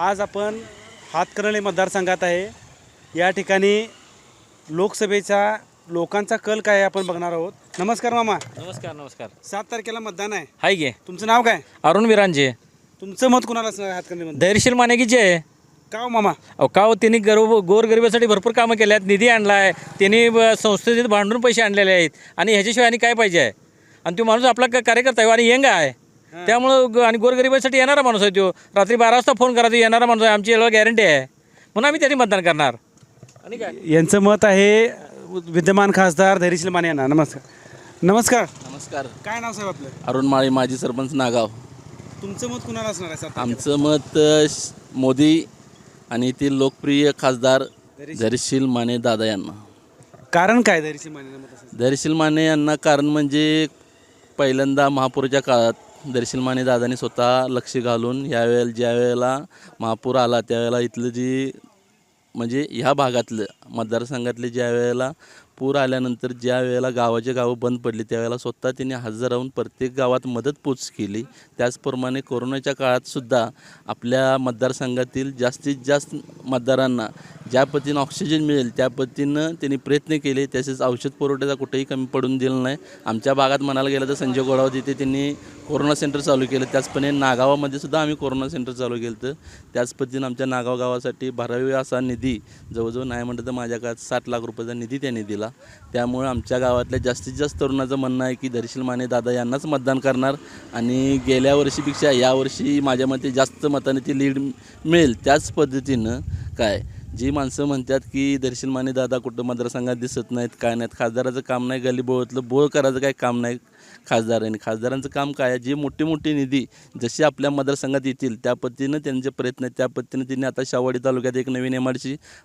आज आपण हातकर्णले मतदारसंघात आहे. या ठिकाणी लोकसभेच्या लोकांचा कल काय आहे आपण बघणार आहोत. नमस्कार मामा. नमस्कार नमस्कार. सात तारखेला मतदान आहे. हाय गे. तुमचं नाव काय? अरुण विरांजे. तुमचं मत कुणाला असणार हातकर्णीमध्ये धैर्यशील माने की जय का हो मामा? अहो का हो? त्यांनी गर्व गोरगरिबासाठी भरपूर कामं केली आहेत. निधी आणला आहे त्यांनी ब- संस्थेत भांडून पैसे आणलेले आहेत. आणि ह्याच्याशिवाय आणि काय पाहिजे आहे? आणि तो माणूस आपला क- कार्यकर्ता आहे आणि यंग आहे. त्यामुळं ग- आणि गोरगरिबासाठी येणारा माणूस आहे तो. रात्री बारा वाजता फोन करा तो येणारा माणूस आहे. आमची याला गॅरंटी आहे. म्हणून आम्ही त्यांनी मतदान करणार. आणि काय? यांचं मत आहे विद्यमान खासदार धैर्यशील माने यांना. नमस्कार. नमस्कार. नमस्कार. काय नाव साहेब आपलं? अरुण माळी माजी सरपंच नागाव. तुमचं मत कुणाला असणार आहे? आमचं मत अ, श- मोदी आणि येथील लोकप्रिय खासदार धैर्यशील. माने दादा यांना. कारण काय धैर्यशील माने धैर्यशील माने यांना कारण म्हणजे पहिल्यांदा महापूरच्या काळात धैर्यशील माने दादांनी स्वतः लक्ष घालून यावेळेला ज्या वेळेला महापूर आला त्यावेळेला इथलं जी म्हणजे ह्या भागातलं मतदारसंघातले ज्या वेळेला पूर आल्यानंतर ज्या वेळेला गावाचे गावं बंद पडली त्यावेळेला स्वतः त्यांनी हजर राहून प्रत्येक गावात मदत पोच केली. त्याचप्रमाणे कोरोनाच्या काळातसुद्धा आपल्या मतदारसंघातील जास्तीत जास्त मतदारांना ज्या पद्धतीनं ऑक्सिजन मिळेल त्या पद्धतीनं त्यांनी प्रयत्न केले. तसेच औषध पुरवठ्याचा कुठेही कमी पडून दिलं नाही. आमच्या भागात म्हणायला गेलं तर संजय गोडावत तिथे त्यांनी कोरोना सेंटर चालू केलं. त्याचपणे नागावामध्ये सुद्धा आम्ही कोरोना सेंटर चालू केलं तर त्याच पद्धतीनं आमच्या नागाव गावासाठी भरावी असा निधी जवळजवळ नाही म्हटलं तर माझ्या काळात साठ लाख रुपयाचा निधी त्यांनी दिला. त्यामुळे आमच्या गावातल्या जास्तीत जास्त तरुणाचं म्हणणं आहे की धैर्यशील माने दादा यांनाच मतदान करणार आणि गेल्या वर्षीपेक्षा यावर्षी माझ्या मते जास्त मताने ती लीड मिळेल. त्याच पद्धतीनं काय? जी माणसं म्हणतात की दर्शन माने दादा कुठं मतदारसंघात दिसत नाहीत काय नाहीत खासदाराचं काम नाही गली बोळतलं बोळ करायचं काय काम नाही खासदारांनी खासदारांचं काम काय आहे? जे मोठे मोठे निधी जसे आपल्या मतदारसंघात येतील त्या पद्धतीनं त्यांचे प्रयत्न आहेत. त्या पद्धतीनं त्यांनी आता शावडी तालुक्यात एक नवीन एम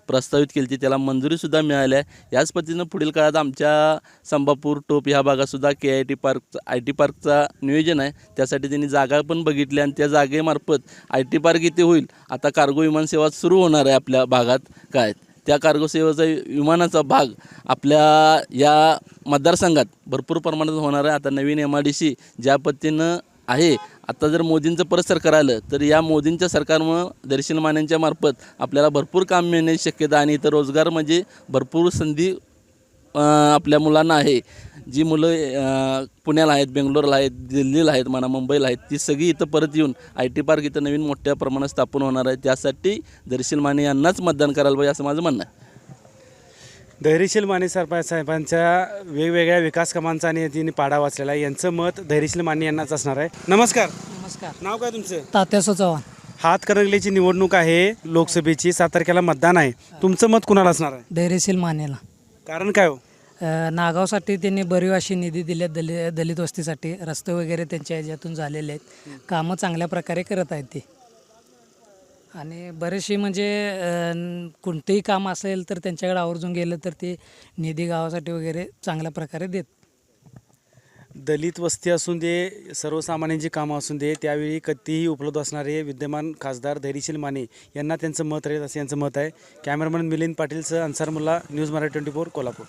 प्रस्तावित केली. होती त्याला मंजुरीसुद्धा मिळाली आहे. याच पद्धतीनं पुढील काळात आमच्या संबापूर टोप ह्या भागातसुद्धा के I T park I T पार्कचा नियोजन आहे. त्यासाठी त्यांनी जागा पण बघितली आणि त्या जागेमार्फत आय टी पार्क इथे होईल. आता कार्गो विमानसेवा सुरू होणार आहे आपल्या भागात. काय? त्या कार्गो सेवेचा विमानाचा भाग आपल्या या मतदारसंघात भरपूर प्रमाणात होणार आहे. आता नवीन एम आर डी सी ज्या पद्धतीनं आहे आता जर मोदींचं परत सरकार आलं तर या मोदींच्या सरकारमुळं दर्शन मान्यांच्या मार्फत आपल्याला भरपूर काम मिळण्याची शक्यता आणि इथं रोजगार म्हणजे भरपूर संधी आपल्या मुलांना आहे. जी मुलं पुण्याला आहेत बेंगलोरला आहेत दिल्लीला आहेत म्हणा मुंबईला आहेत ती सगळी इथं परत येऊन आय टी पार्क इथं नवीन मोठ्या प्रमाणात स्थापन होणार आहे. त्यासाठी दर्शन माने यांनाच मतदान करायला पाहिजे असं माझं म्हणणं आहे. धैर्यशील माने सरपंच साहेबांच्या वेगवेगळ्या विकास कामांचा आणि तिने पाडा वाचलेला आहे. यांचं मत धैर्यशील माने यांनाच असणार आहे. नमस्कार. नमस्कार. नाव काय तुमचं? तात्यासो चव्हाण हातकणंगलेची निवडणूक आहे. लोकसभेची सात तारखेला मतदान आहे. तुमचं मत कुणाला असणार आहे? धैर्यशील मानेला. कारण काय हो? अ, नागावसाठी त्यांनी बरीव अशी निधी दिल्या दलित दलित वस्तीसाठी. रस्ते वगैरे त्यांच्या ह्याच्यातून झालेले आहेत. कामं चांगल्या प्रकारे करत आहेत ते. आणि बरेचशी म्हणजे अ, न- कोणतंही काम असेल तर त्यांच्याकडे आवर्जून गेलं तर ते निधी गावासाठी वगैरे चांगल्या प्रकारे देत दलित वस्ती असून दे सर्वसामान्यांची कामं असून दे त्यावेळी कधीही उपलब्ध असणारे विद्यमान खासदार धैर्यशील माने यांना त्यांचं मत राहील असं यांचं मत आहे. Cameraman Milind पाटीलचं Ansar Mulla news Marathi twenty four Kolhapur.